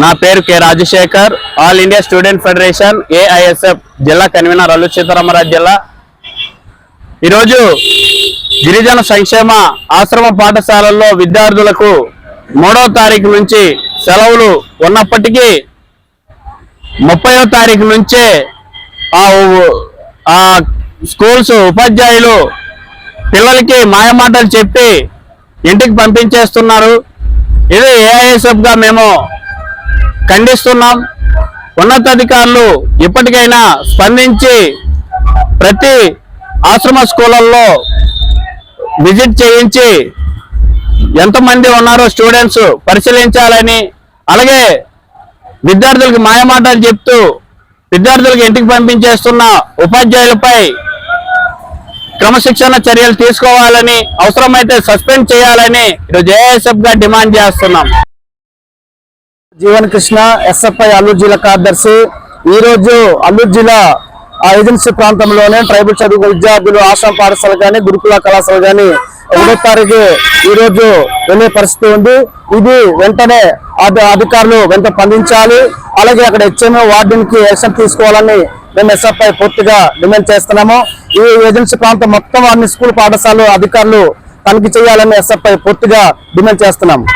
నా పేరు K Rajasekhar all India student federation AISF జిల్లా కన్వీనర్ అల్లు సీతారామరాజు జిల్లా. ఈరోజు గిరిజన సంక్షేమ ఆశ్రమ పాఠశాలల్లో విద్యార్థులకు మూడవ తారీఖు నుంచి సెలవులు ఉన్నప్పటికీ ముప్పయో తారీఖు నుంచే ఆ స్కూల్స్ ఉపాధ్యాయులు పిల్లలకి మాయమాటలు చెప్పి ఇంటికి పంపించేస్తున్నారు. ఇది ఏఐఎస్ఎఫ్గా మేము ఖండిస్తున్నాం. ఉన్నతాధికారులు ఇప్పటికైనా స్పందించి ప్రతి ఆశ్రమ స్కూళ్ళల్లో విజిట్ చేయించి ఎంతమంది ఉన్నారో స్టూడెంట్స్ పరిశీలించాలని అలాగే విద్యార్థులకు మాయమాటలు చెప్తూ విద్యార్థులకు ఇంటికి పంపించేస్తున్న ఉపాధ్యాయులపై క్రమశిక్షణ చర్యలు తీసుకోవాలని అవసరమైతే సస్పెండ్ చేయాలని ఈరోజు ఏఎస్ఎఫ్గా డిమాండ్ చేస్తున్నాం. జీవన్ కృష్ణ ఎస్ఎఫ్ఐ అల్లూరు జిల్లా కార్యదర్శి. ఈ రోజు అల్లూరు జిల్లా ఆ ఏజెన్సీ ప్రాంతంలోనే ట్రైబల్ చదువు విద్యార్థులు ఆశ్రమ పాఠశాల కానీ గురుకుల కళాశాల కానీ ఒకటో తారీఖు ఈ రోజు వెళ్ళే పరిస్థితి ఉంది. ఇది వెంటనే అధికారులు వెంట స్పందించాలి. అలాగే అక్కడ హెచ్ఎంఓ వార్డెన్కి యాక్షన్ తీసుకోవాలని మేము ఎస్ఎఫ్ఐ పూర్తిగా డిమాండ్ చేస్తున్నాము. ఈ ఏజెన్సీ ప్రాంతం మొత్తం అన్ని స్కూల్ పాఠశాలలు అధికారులు తనిఖీ చేయాలని ఎస్ఎఫ్ఐ పూర్తిగా డిమాండ్ చేస్తున్నాము.